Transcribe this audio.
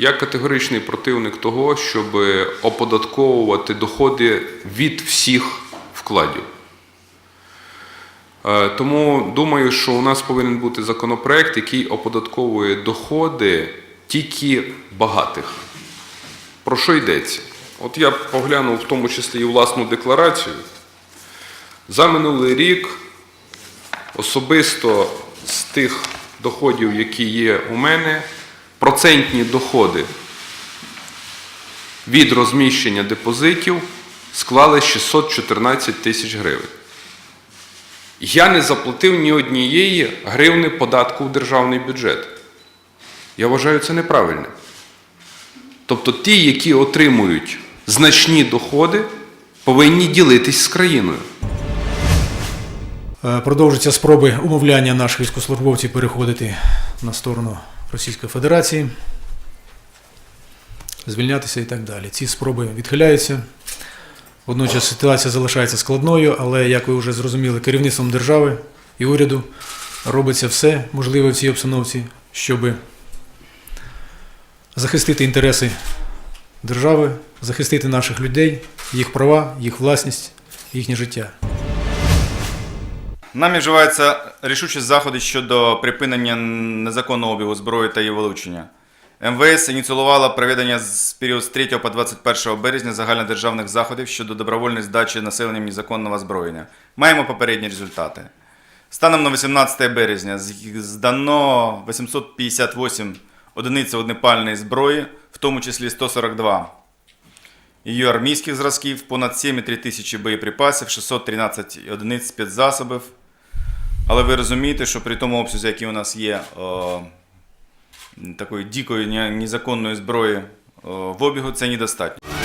Я категоричний противник того, щоб оподатковувати доходи від всіх вкладів. Е, Тому думаю, що у нас повинен бути законопроект, який оподатковує доходи тільки багатих. Про що йдеться? От я поглянув в тому числі і власну декларацію. За минулий рік особисто з тих доходів, які є у мене, процентні доходи від розміщення депозитів склали 614 тисяч гривень. Я не заплатив ні однієї гривни податку в державний бюджет. Я вважаю це неправильним. Тобто ті, які отримують значні доходи, повинні ділитись з країною. Е, Продовжуються спроби умовляння наших військовослужбовців переходити на сторону Російської Федерації, звільнятися і так далі. Ці спроби відхиляються. Водночас ситуація залишається складною, але, як ви вже зрозуміли, керівництвом держави і уряду робиться все можливе в цій обстановці, щоб захистити інтереси держави, захистити наших людей, їх права, їх власність, їхнє життя. Нами вживаються рішучі заходи щодо припинення незаконного обігу зброї та її вилучення. МВС ініціювало проведення з період з 3 по 21 березня загальнодержавних заходів щодо добровольної здачі населенням незаконного озброєння. Маємо попередні результати. Станом на 18 березня здано 858 одиниць вогнепальної зброї, в тому числі 142 її армійських зразків, понад 7,3 тисячі боєприпасів, 613 одиниць спецзасобів. Але ви розумієте, що при тому обсязі, який у нас є о, такої дикої незаконної зброї о, в обігу, це недостатньо.